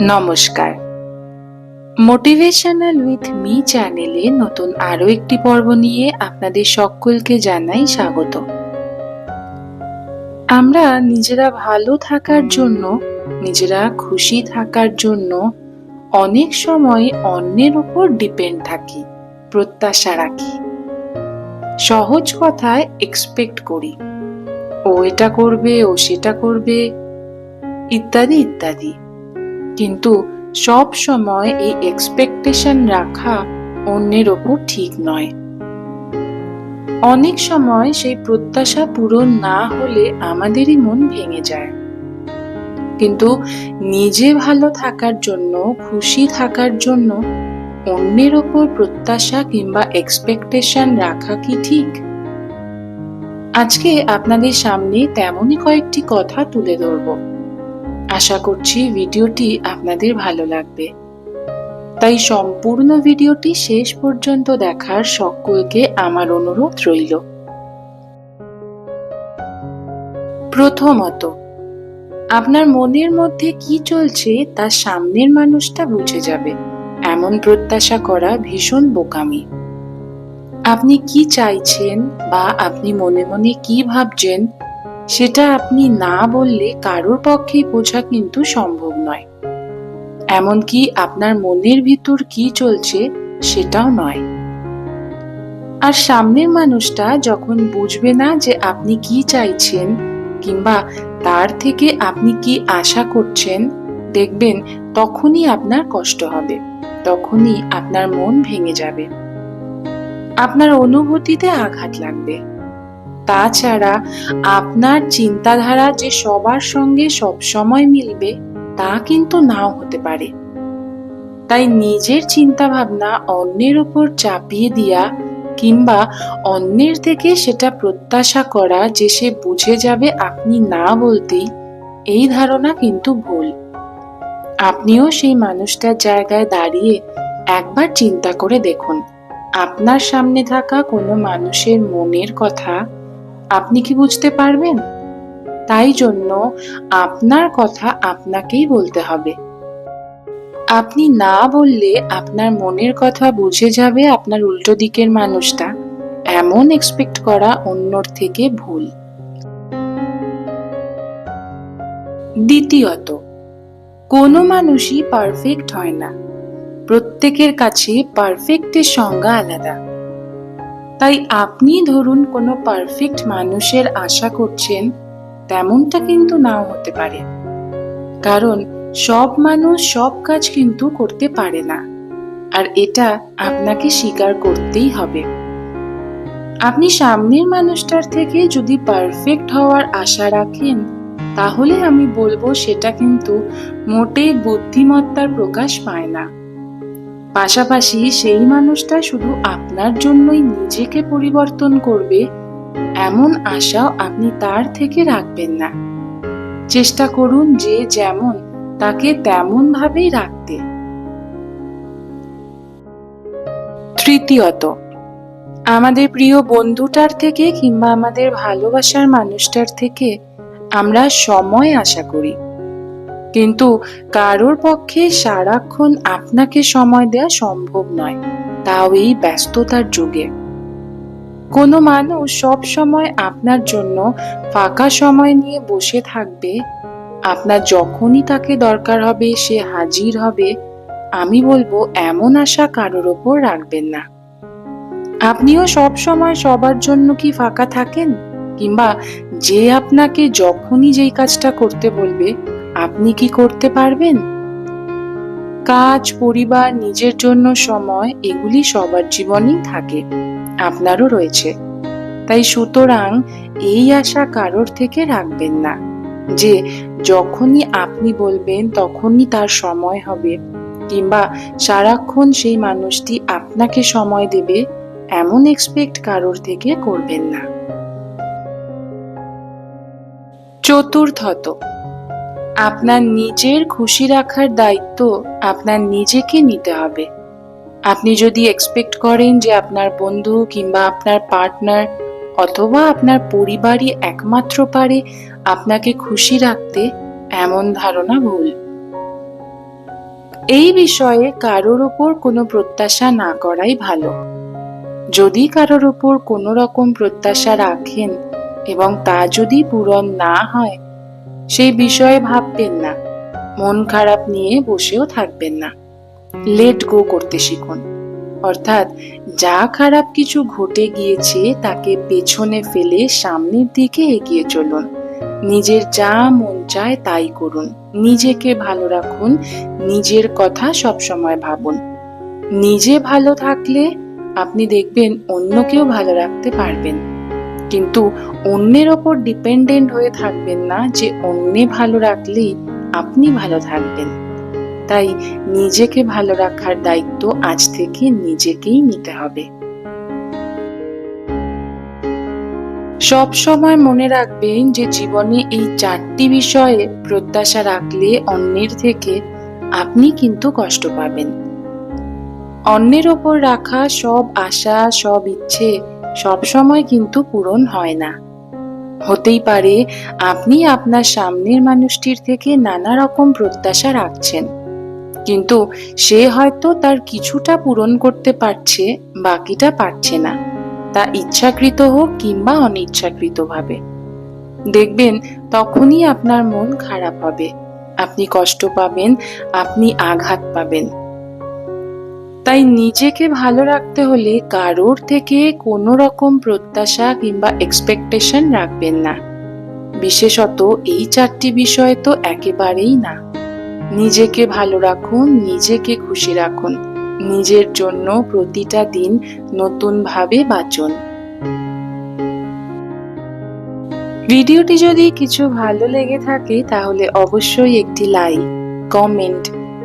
নমস্কার। Motivational with me চ্যানেলে নতুন আরও একটি পর্ব নিয়ে আপনাদের সকলকে জানাই স্বাগত। আমরা নিজেরা ভালো থাকার জন্য, নিজেরা খুশি থাকার জন্য অনেক সময় অন্যের উপর ডিপেন্ড থাকি, প্রত্যাশা রাখি। সহজ কথায় এক্সপেক্ট করি। ও এটা করবে, ও সেটা করবে, ইত্যাদি ইত্যাদি। কিন্তু সব সময় এই এক্সপেকটেশন রাখা অন্যের ওপর ঠিক নয়। অনেক সময় সেই প্রত্যাশা পূরণ না হলে আমাদেরই মন ভেঙে যায়। কিন্তু নিজে ভালো থাকার জন্য, খুশি থাকার জন্য অন্যের ওপর প্রত্যাশা কিংবা এক্সপেকটেশন রাখা কি ঠিক? আজকে আপনাদের সামনে তেমনই কয়েকটি কথা তুলে ধরবো। আশা করছি ভিডিওটি আপনাদের ভালো লাগবে। তাই সম্পূর্ণ ভিডিওটি শেষ পর্যন্ত দেখার সকলকে আমার অনুরোধ রইল। প্রথমত, আপনার মনের মধ্যে কি চলছে তা সামনের মানুষটা বুঝে যাবে। এমন প্রত্যাশা করা ভীষণ বোকামি। আপনি কি চাইছেন বা আপনি মনে মনে কি ভাবছেন সেটা আপনি না বললে কারোর পক্ষেই বোঝা কিন্তু সম্ভব নয়। এমনকি আপনার মনের ভিতর কি চলছে সেটাও নয়। আর সামনের মানুষটা যখন বুঝবে না যে আপনি কি চাইছেন কিংবা তার থেকে আপনি কি আশা করছেন, দেখবেন তখনই আপনার কষ্ট হবে, তখনই আপনার মন ভেঙে যাবে। আপনার অনুভূতিতে আঘাত লাগবে। তাছাড়া আপনার চিন্তাধারা যে সবার সঙ্গে সবসময় মিলবে, তা কিন্তু নাও হতে পারে। তাই নিজের চিন্তা ভাবনা অন্যের উপর চাপিয়ে দিয়া কিংবা অন্যের থেকে সেটা প্রত্যাশা করা যে সে বুঝে যাবে আপনি না বলতেই, এই ধারণা কিন্তু ভুল। আপনিও সেই মানুষটার জায়গায় দাঁড়িয়ে একবার চিন্তা করে দেখুন, আপনার সামনে থাকা কোনো মানুষের মনের কথা আপনি কি বুঝতে পারবেন? তাই জন্য আপনার কথা আপনাকেই বলতে হবে। আপনি না বললে আপনার মনের কথা বুঝে যাবে আপনার উল্টো দিকের মানুষটা। এমন এক্সপেক্ট করা অন্যর থেকে ভুল। দ্বিতীয়ত, কোনো মানুষই পারফেক্ট হয় না। প্রত্যেকের কাছে পারফেক্টের সংজ্ঞা আলাদা। তাই আপনি ধরুন কোনো পারফেক্ট মানুষের আশা করছেন, তেমনটা কিন্তু নাও হতে পারে। কারণ সব মানুষ সব কাজ কিন্তু করতে পারে না। আর এটা আপনাকে স্বীকার করতেই হবে। আপনি সামনের মানুষটার থেকে যদি পারফেক্ট হওয়ার আশা রাখেন, তাহলে আমি বলব সেটা কিন্তু মোটেই বুদ্ধিমত্তার প্রকাশ পায় না। পাশাপাশি সেই মানুষটা শুধু আপনার জন্যই নিজেকে পরিবর্তন করবে, এমন আশাও আপনি তার থেকে রাখবেন না। চেষ্টা করুন যে যেমন তাকে তেমন ভাবেই রাখতে। তৃতীয়ত, আমাদের প্রিয় বন্ধুটার থেকে কিংবা আমাদের ভালোবাসার মানুষটার থেকে আমরা সময় আশা করি। কিন্তু কারোর পক্ষে সারাক্ষণ আপনাকে সময় দেওয়া সম্ভব নয়। তাও এই ব্যস্ততার যুগে। কোনো মানুষ সব সময় আপনার জন্য ফাঁকা সময় নিয়ে বসে থাকবে। আপনার যখনই তাকে দরকার হবে, সে হাজির হবে। আমি বলব, এমন আশা কারোর ওপর রাখবেন না। আপনিও সব সময় সবার জন্য কি ফাঁকা থাকেন? কিংবা যে আপনাকে যখনই যেই কাজটা করতে বলবে আপনি কি করতে পারবেন? কাজ, পরিবার, নিজের জন্য সময়, এগুলি সবার জীবনেই থাকে। আপনারও রয়েছে। তাই সুতরাং এই আশা কারোর থেকে রাখবেন না যে, যখনই আপনি বলবেন তখনই তার সময় হবে কিংবা সারাক্ষণ সেই মানুষটি আপনাকে সময় দেবে, এমন এক্সপেক্ট কারোর থেকে করবেন না। চতুর্থত আপনার নিজের খুশি রাখার দায়িত্ব আপনার নিজেকে নিতে হবে। আপনি যদি এক্সপেক্ট করেন যে আপনার বন্ধু কিংবা আপনার পার্টনার অথবা আপনার পরিবারই একমাত্র পারে আপনাকে খুশি রাখতে, এমন ধারণা ভুল। এই বিষয়ে কারোর উপর কোনো প্রত্যাশা না করাই ভালো। যদি কারোর উপর কোনো রকম প্রত্যাশা রাখেন এবং তা যদি পূরণ না হয় সেই বিষয়ে ভাববেন না। মন খারাপ নিয়ে বসেও থাকবেন না। লেট গো করতে শিখুন। অর্থাৎ যা খারাপ কিছু ঘটে গিয়েছে তাকে পেছনে ফেলে সামনের দিকে এগিয়ে চলুন। নিজের যা মন চায় তাই করুন। নিজেকে ভালো রাখুন। নিজের কথা সবসময় ভাবুন। নিজে ভালো থাকলে আপনি দেখবেন অন্যকেও ভালো রাখতে পারবেন। কিন্তু অন্যের ওপর ডিপেন্ডেন্ট হয়ে থাকবেন না যে অন্যে ভালো রাখলেই আপনি ভালো থাকবেন। তাই নিজেকে ভালো রাখার দায়িত্ব আজ থেকে নিজেকেই নিতে হবে। সব সময় মনে রাখবেন যে জীবনে এই চারটি বিষয়ে প্রত্যাশা রাখলে অন্যের থেকে আপনি কিন্তু কষ্ট পাবেন। অন্যের ওপর রাখা সব আশা, সব ইচ্ছে সব সময় কিন্তু পূরণ হয় না। হতেই পারে আপনি আপনার সামনের মানুষটির থেকে নানা রকম প্রত্যাশা রাখছেন, কিন্তু সে হয়তো তার কিছুটা পূরণ করতে পারছে, বাকিটা পারছে না। তা ইচ্ছাকৃত হোক কিংবা অনিচ্ছাকৃতভাবে। দেখবেন তখনই আপনার মন খারাপ হবে। আপনি কষ্ট পাবেন, আপনি আঘাত পাবেন। তাই নিজেকে ভালো রাখতে হলে কারোর থেকে কোনো রকম প্রত্যাশা কিংবা এক্সপেকটেশন রাখবেন না। বিশেষত এই চারটি বিষয় তো একেবারেই না। নিজেকে ভালো রাখুন, নিজেকে খুশি রাখুন। নিজের জন্য প্রতিটা দিন নতুনভাবে বাঁচুন। ভিডিওটি যদি কিছু ভালো লেগে থাকে তাহলে অবশ্যই একটি লাইক, কমেন্ট